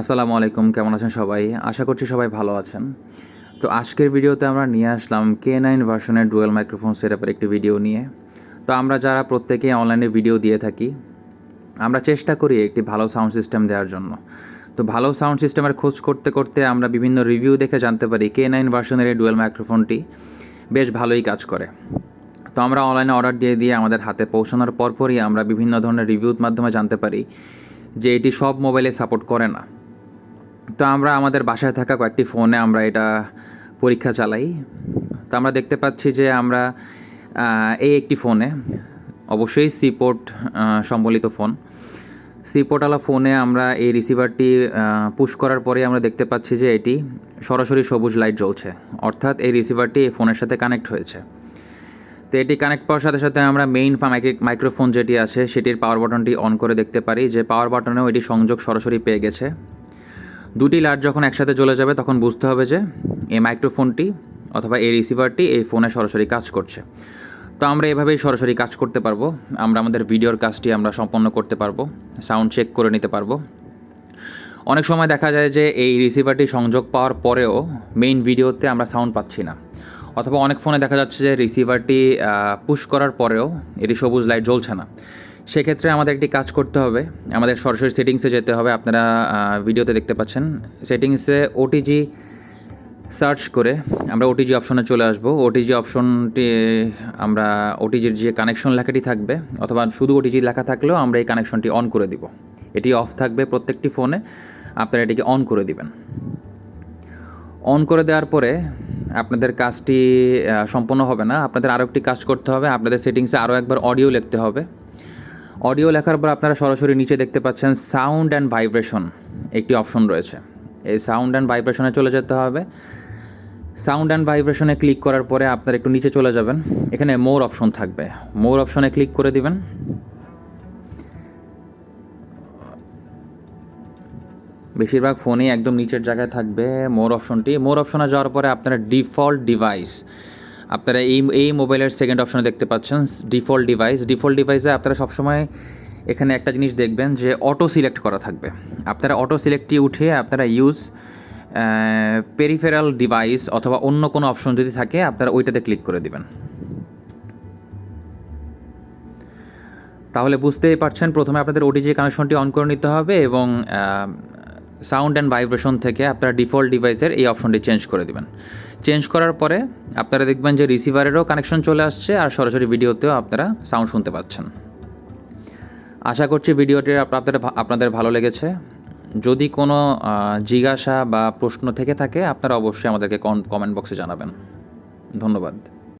আসসালামু আলাইকুম, কেমন আছেন সবাই? আশা করছি সবাই ভালো আছেন। তো আজকের ভিডিওতে আমরা নিয়ে আসলাম কে নাইন ভার্সনের ডুয়েল মাইক্রোফোন সেটআপের একটি ভিডিও নিয়ে। তো আমরা যারা প্রত্যেকেই অনলাইনে ভিডিও দিয়ে থাকি, আমরা চেষ্টা করি একটি ভালো সাউন্ড সিস্টেম দেওয়ার জন্য। তো ভালো সাউন্ড সিস্টেমের খোঁজ করতে করতে আমরা বিভিন্ন রিভিউ দেখে জানতে পারি কে নাইন ভার্সনের এই ডুয়েল মাইক্রোফোনটি বেশ ভালোই কাজ করে। তো আমরা অনলাইনে অর্ডার দিয়ে দিয়ে আমাদের হাতে পৌঁছানোর পরপরই আমরা বিভিন্ন ধরনের রিভিউর মাধ্যমে জানতে পারি যে এটি সব মোবাইলে সাপোর্ট করে না। তো আমরা আমাদের বাসায় থাকা কয়েকটি ফোনে আমরা এটা পরীক্ষা চালাই। তো আমরা দেখতে পাচ্ছি যে আমরা এই একটি ফোনে, অবশ্যই সিপোর্ট সম্বলিত ফোন। সিপোর্টওয়ালা ফোনে আমরা এই রিসিভারটি পুশ করার পরে আমরা দেখতে পাচ্ছি যে এটি সরাসরি সবুজ লাইট জ্বলছে। অর্থাৎ এই রিসিভারটি এই ফোনের সাথে কানেক্ট হয়েছে। তো এটি কানেক্ট পাওয়ার সাথে সাথে আমরা মেইন মাইক্রোফোন যেটি আছে, সেটির পাওয়ার বাটনটি অন করে দেখতে পারি। যে পাওয়ার বাটনেও এটি সংযোগ সরাসরি পেয়ে গেছে। দুটি লাইট যখন একসাথে জ্বলে যাবে, তখন বুঝতে হবে যে এই মাইক্রোফোনটি অথবা এই রিসিভারটি এই ফোনে সরাসরি কাজ করছে। তো আমরা এভাবেই সরাসরি কাজ করতে পারব। আমরা আমাদের ভিডিওর কাজটি আমরা সম্পন্ন করতে পারব, সাউন্ড চেক করে নিতে পারব। অনেক সময় দেখা যায় যে এই রিসিভারটি সংযোগ পাওয়ার পরেও মেইন ভিডিওতে আমরা সাউন্ড পাচ্ছি না। অথবা অনেক ফোনে দেখা যাচ্ছে যে রিসিভারটি পুশ করার পরেও এটি সবুজ লাইট জ্বলছে না। সেক্ষেত্রে আমাদের একটি কাজ করতে হবে। আমাদের সরাসরি সেটিংসে যেতে হবে। আপনারা ভিডিওতে দেখতে পাচ্ছেন। সেটিংসে ওটিজি সার্চ করে আমরা ওটিজি অপশনে চলে আসব। ওটিজি অপশনটি আমরা ওটিজির যে কানেকশন লেখাটি থাকবে, অথবা শুধু ওটিজি লেখা থাকলেও আমরা এই কানেকশনটি অন করে দিব। এটি অফ থাকবে প্রত্যেকটি ফোনে আপনারা এটিকে অন করে দিবেন। অন করে দেওয়ার পরে আপনাদের কাজটি সম্পন্ন হবে না। আপনাদের আরও একটি কাজ করতে হবে। আপনাদের সেটিংসে আরও একবার অডিও লিখতে হবে। অডিও লেখার পর আপনারা সরাসরি নিচে দেখতে পাচ্ছেন সাউন্ড অ্যান্ড ভাইব্রেশন একটি অপশন রয়েছে। এই সাউন্ড অ্যান্ড ভাইব্রেশনে চলে যেতে হবে। সাউন্ড অ্যান্ড ভাইব্রেশনে ক্লিক করার পরে আপনারা একটু নিচে চলে যাবেন। এখানে মোর অপশন থাকবে। মোর অপশনে ক্লিক করে দিবেন। বেশিরভাগ ফোনেই একদম নিচের জায়গায় থাকবে মোর অপশনটি। মোর অপশনে যাওয়ার পরে আপনারা ডিফল্ট ডিভাইস আপনারা এই এই মোবাইলের সেকেন্ড অপশনে দেখতে পাচ্ছেন ডিফল্ট ডিভাইস ডিফল্ট ডিভাইসে আপনারা সবসময় এখানে একটা জিনিস দেখবেন যে অটো সিলেক্ট করা থাকবে। আপনারা অটো সিলেক্টটি উঠিয়ে আপনারা ইউজ পেরিফেরাল ডিভাইস অথবা অন্য কোনো অপশন যদি থাকে, আপনারা ওইটাতে ক্লিক করে দিবেন। তাহলে বুঝতেই পারছেন, প্রথমে আপনাদের ওটিজি কানেকশনটি অন করে নিতে হবে এবং সাউন্ড অ্যান্ড ভাইব্রেশন থেকে আপনারা ডিফল্ট ডিভাইসের এই অপশনটি চেঞ্জ করে দেবেন। চেঞ্জ করার পরে আপনারা দেখবেন যে রিসিভারেরও কানেকশন চলে আসছে আর সরাসরি ভিডিওতেও আপনারা সাউন্ড শুনতে পাচ্ছেন। আশা করছি ভিডিওটি আপনাদের আপনাদের ভালো লেগেছে। যদি কোনো জিজ্ঞাসা বা প্রশ্ন থেকে থাকে, আপনারা অবশ্যই আমাদেরকে কমেন্ট বক্সে জানাবেন। ধন্যবাদ।